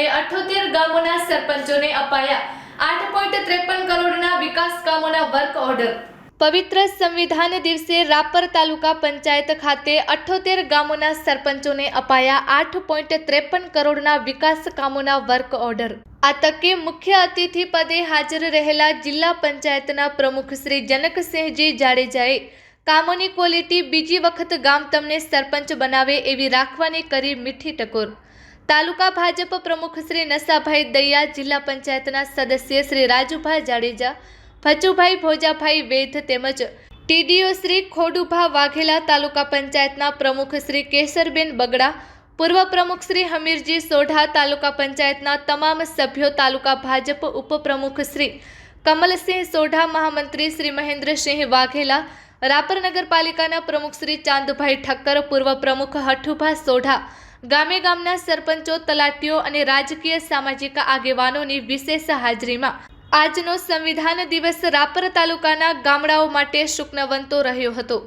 ખાતે અઠોતેર ગામોના સરપંચોને અપાયા. આઠ પોઈન્ટ ત્રેપન કરોડના વિકાસ કામોના વર્ક ઓર્ડર. પવિત્ર સંવિધાન દિવસે રાપર તાલુકા પંચાયત ખાતે અઠ્યોતેર ગામોના સરપંચોને અપાયા આઠ પોઈન્ટ ત્રેપન કરોડના વિકાસ કામોના વર્ક ઓર્ડર. આ તકે મુખ્ય અતિથિ પદે હાજર રહેલા જિલ્લા પંચાયતના પ્રમુખ શ્રી જનકસિંહજી જાડેજાએ કામોની ક્વોલિટી બીજી વખત ગામ તમને સરપંચ બનાવે એવી રાખવાની કરી મીઠી ટકોર. તાલુકા ભાજપ પ્રમુખ શ્રી નસાભાઈ દૈયા, જિલ્લા પંચાયતના સદસ્ય શ્રી રાજુભાઈ જાડેજા, ભચુભાઈ ભોજાભાઈ વેધ તેમજ ટીડીઓ શ્રી ખોડુભા વાઘેલા તાલુકા પંચાયતના પ્રમુખ શ્રી કેસરબેન બગડા, પૂર્વ પ્રમુખ શ્રી હમીરજી સોઢા તાલુકા પંચાયતના તમામ સભ્યો તાલુકા ભાજપ ઉપપ્રમુખ શ્રી કમલસિંહ સોઢા, મહામંત્રી શ્રી મહેન્દ્રસિંહ વાઘેલા, રાપર નગરપાલિકાના પ્રમુખ શ્રી ચાંદભાઈ ઠક્કર, પૂર્વ પ્રમુખ હઠુભા સોઢા ગામે ગામના સરપંચો, તલાટીઓ અને રાજકીય સામાજિક આગેવાનોની વિશેષ હાજરીમાં આજનો સંવિધાન દિવસ રાપર તાલુકાના ગામડાઓ માટે શુકનવંતો રહ્યો હતો.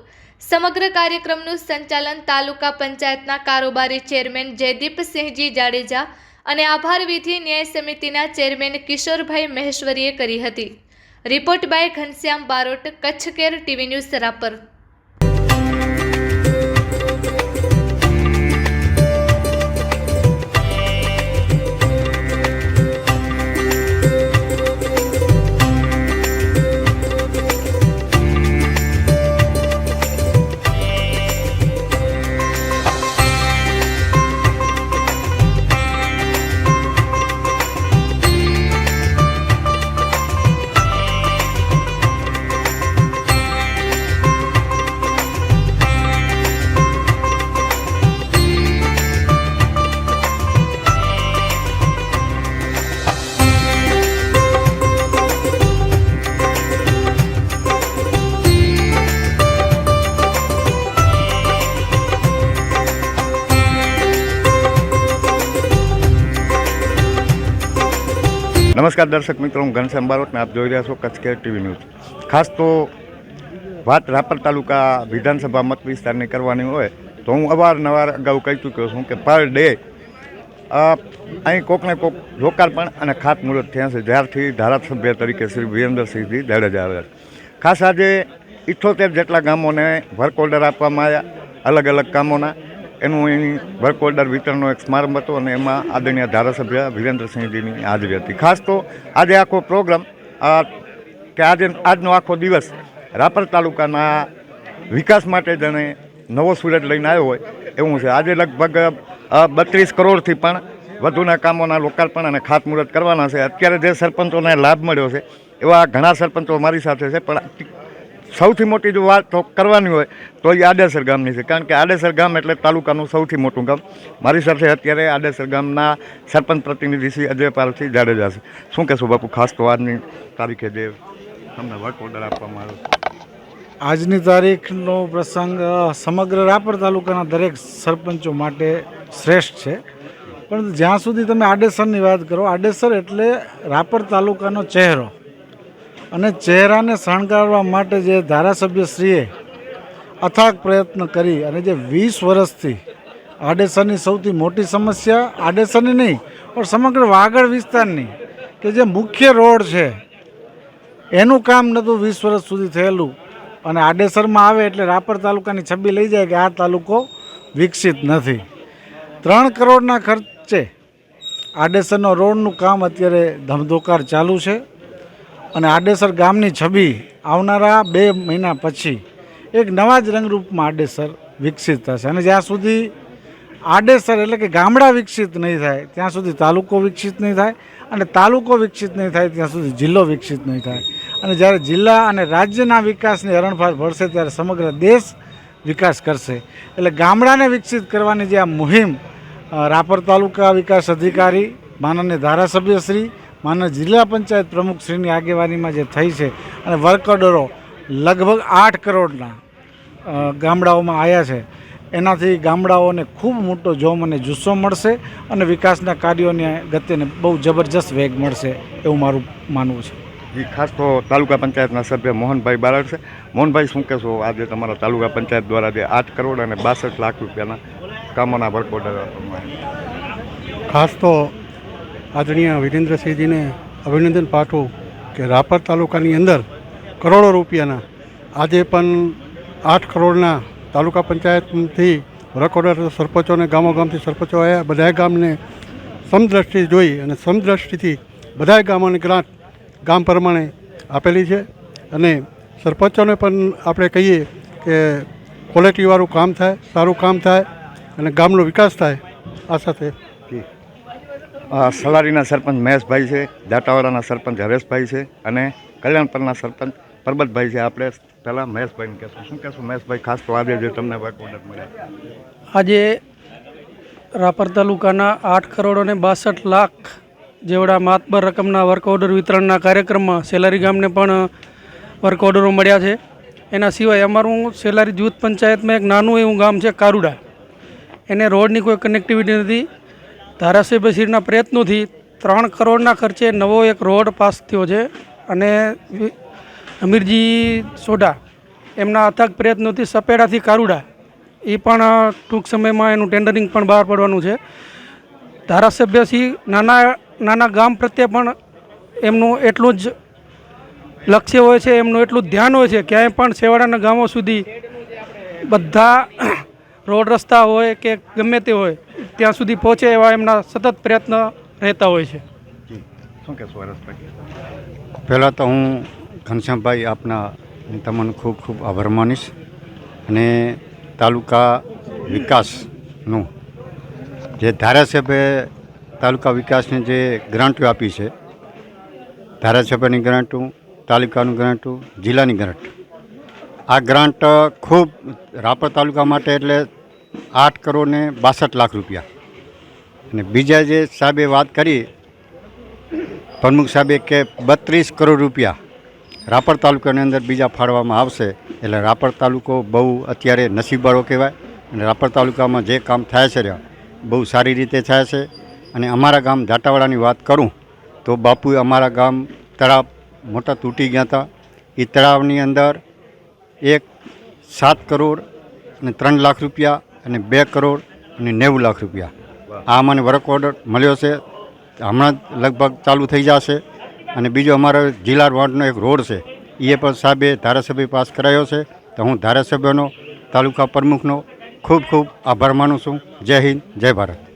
સમગ્ર કાર્યક્રમનું સંચાલન તાલુકા પંચાયતના કારોબારી ચેરમેન જયદીપસિંહજી જાડેજા અને આભાર વિધિ ન્યાય સમિતિના ચેરમેન કિશોરભાઈ મહેશ્વરીએ કરી હતી. Report by Ghanshyam Barot, Kutch care, TV news Rapar. નમસ્કાર દર્શક મિત્રો, હું ઘનશ્યામ બારોટને આપ જોઈ રહ્યા છો કચ્છ કેર ટીવી ન્યૂઝ. ખાસ તો વાત રાપર તાલુકા વિધાનસભા મત વિસ્તારની કરવાની હોય, તો હું અવારનવાર અગાઉ કહી ચૂક્યો છું કે પર ડે અહીં કોકને કોક લોકાર્પણ અને ખાતમુહૂર્ત થયા છે, જ્યારથી ધારાસભ્ય તરીકે શ્રી વિરેન્દ્રસિંહજી જાડેજા આવ્યા ખાસ આજે ઇઠ્ઠોતેર જેટલા ગામોને વર્ક ઓર્ડર આપવામાં આવ્યા અલગ અલગ કામોના એનું અહીં વર્ક ઓર્ડર વિતરણનો એક સમારંભ હતો અને એમાં આદરણીય ધારાસભ્ય વિરેન્દ્રસિંહજીની હાજરી હતી. ખાસ તો આજે આખો પ્રોગ્રામ કે આજે આજનો આખો દિવસ રાપર તાલુકાના વિકાસ માટે જેને નવો સુરત લઈને આવ્યો હોય એવું છે. આજે લગભગ બત્રીસ કરોડથી પણ વધુના કામોના લોકાર્પણ અને ખાતમુહૂર્ત કરવાના છે. અત્યારે જે સરપંચોને લાભ મળ્યો છે, એવા ઘણા સરપંચો મારી સાથે છે, પણ સૌથી મોટી જો વાત તો કરવાની હોય, તો એ આડેસર ગામની છે. કારણ કે આડેસર ગામ એટલે તાલુકાનું સૌથી મોટું ગામ. મારી સાથે અત્યારે આડેસર ગામના સરપંચ પ્રતિનિધિ શ્રી અજય જાડેજા છે. શું કહેશું બાપુ, ખાસ તો આજની તારીખે જે તમને વર્ક ઓર્ડર આપવામાં આવ્યો આજની તારીખનો પ્રસંગ સમગ્ર રાપર તાલુકાના દરેક સરપંચો માટે શ્રેષ્ઠ છે. પણ જ્યાં સુધી તમે આડેસરની વાત કરો, આડેસર એટલે રાપર તાલુકાનો ચહેરો. અને ચહેરાને શણગારવા માટે જે ધારાસભ્યશ્રીએ અથાગ પ્રયત્ન કરી અને જે વીસ વર્ષથી આડેસરની સૌથી મોટી સમસ્યા, આડેસરની નહીં, પણ સમગ્ર વાગડ વિસ્તારની કે જે મુખ્ય રોડ છે, એનું કામ નહોતું વીસ વર્ષ સુધી થયેલું. અને આડેસરમાં આવે એટલે રાપર તાલુકાની છબી લઈ જાય કે આ તાલુકો વિકસિત નથી. ત્રણ કરોડના ખર્ચે આડેસરનો રોડનું કામ અત્યારે ધમધોકાર ચાલુ છે. અને આડેસર ગામની છબી આવનારા બે મહિના પછી એક નવા જ રંગરૂપમાં આડેસર વિકસિત થશે. અને જ્યાં સુધી આડેસર એટલે કે ગામડા વિકસિત નહીં થાય, ત્યાં સુધી તાલુકો વિકસિત નહીં થાય અને તાલુકો વિકસિત નહીં થાય, ત્યાં સુધી જિલ્લો વિકસિત નહીં થાય. અને જ્યારે જિલ્લા અને રાજ્યના વિકાસની હરણફાળ ભરશે ત્યારે સમગ્ર દેશ વિકાસ કરશે. એટલે ગામડાને વિકસિત કરવાની જે આ મુહિમ રાપર તાલુકા વિકાસ અધિકારી, માનનીય ધારાસભ્યશ્રી માનનીય જિલ્લા પંચાયત પ્રમુખશ્રીની આગેવાનીમાં જે થઈ છે અને વર્ક ઓર્ડરો લગભગ આઠ કરોડના ગામડાઓમાં આવ્યા છે. એનાથી ગામડાઓને ખૂબ મોટો જોમ અને જુસ્સો મળશે અને વિકાસના કાર્યોની ગતિને બહુ જબરજસ્ત વેગ મળશે એવું મારું માનવું છે. એ ખાસ તો તાલુકા પંચાયતના સભ્ય મોહનભાઈ બારડ છે. મોહનભાઈ શું કહેશો આજે તમારા તાલુકા પંચાયત દ્વારા જે આઠ કરોડ અને બાસઠ લાખ રૂપિયાના કામોના વર્ક ઓર્ડર ખાસ તો આદરણીય વિરેન્દ્રસિંહજીને અભિનંદન પાઠવું કે રાપર તાલુકાની અંદર કરોડો રૂપિયાના આજે પણ આઠ કરોડના તાલુકા પંચાયતથી વર્ક સરપંચોને ગામો ગામથી સરપંચો આવ્યા. બધાય ગામને સમદ્રષ્ટિ જોઈ અને સમદ્રષ્ટિથી બધાય ગામોની ગ્રાન્ટ ગામ પ્રમાણે આપેલી છે. અને સરપંચોને પણ આપણે કહીએ કે ક્વોલિટીવાળું કામ થાય, સારું કામ થાય અને ગામનો વિકાસ થાય આ સાથે સલારીના સરપંચ મહેશભાઈ છે જાટાવાડાના સરપંચ હરેશભાઈ છે અને કલ્યાણપરના સરપંચ પરબતભાઈ છે. આપણે પહેલાં મહેશભાઈને કહેશું. શું કહેશું મહેશભાઈ? ખાસ તો આજે જે તમને વર્ક મળે આજે રાપર તાલુકાના આઠ કરોડ અને બાસઠ લાખ જેવડા માતબર રકમના વર્ક વિતરણના કાર્યક્રમમાં સેલારી ગામને પણ વર્ક મળ્યા છે. એના સિવાય અમારું સેલારી જૂથ પંચાયતમાં એક નાનું એવું ગામ છે કારુડા. એને રોડની કોઈ કનેક્ટિવિટી નથી. ધારાસભ્યશ્રીના પ્રયત્નોથી ત્રણ કરોડના ખર્ચે નવો એક રોડ પાસ થયો છે અને અમીરજી સોઢા એમના અથાગ પ્રયત્નોથી સપેડાથી કારુડા, એ પણ ટૂંક સમયમાં એનું ટેન્ડરિંગ પણ બહાર પડવાનું છે. ધારાસભ્યશ્રી નાના નાના ગામ પ્રત્યે પણ એમનું એટલું જ લક્ષ્ય હોય છે, એમનું એટલું ધ્યાન હોય છે, ક્યાંય પણ છેવાડાના ગામો સુધી બધા રોડ રસ્તા હોય કે ગમે તે હોય, ત્યાં સુધી પહોંચે એવા એમના સતત પ્રયત્ન રહેતા હોય છે. શું કહેશો હરેશભાઈ પહેલાં તો હું ઘનશ્યામભાઈ આપના તમને ખૂબ ખૂબ આભાર માનીશ અને તાલુકા વિકાસનું જે ધારાસભ્ય તાલુકા વિકાસને જે ગ્રાન્ટો આપી છે, ધારાસભ્યની ગ્રાન્ટો, તાલુકાનું ગ્રાન્ટો, જિલ્લાની ગ્રાન્ટ આ ગ્રાન્ટ ખૂબ રાપર તાલુકા માટે એટલે આઠ કરોડ ને બાસઠ લાખ રૂપિયા. અને બીજા જે સાહેબે વાત કરી, પ્રમુખ સાહેબે કે બત્રીસ કરોડ રૂપિયા રાપર તાલુકાની અંદર બીજા ફાળવામાં આવશે, એટલે રાપર તાલુકો બહુ અત્યારે નસીબવાળો કહેવાય અને રાપર તાલુકામાં જે કામ થાય છે બહુ સારી રીતે થાય છે. અને અમારા ગામ જાટાવાડાની વાત કરું, તો બાપુએ અમારા ગામ તળાવ મોટા તૂટી ગયા હતા. એ તળાવની અંદર એક સાત કરોડ અને ત્રણ લાખ રૂપિયા અને બે કરોડ અને નેવું લાખ રૂપિયા. આ મને વર્ક ઓર્ડર મળ્યો છે. હમણાં જ લગભગ ચાલુ થઈ જશે. અને બીજો અમારો જિલ્લા વોર્ડનો એક રોડ છે. એ પણ સાહેબે ધારાસભ્ય પાસ કરાયો છે. તો હું ધારાસભ્યનો, તાલુકા પ્રમુખનો ખૂબ ખૂબ આભાર માનું છું. જય હિન્દ, જય ભારત.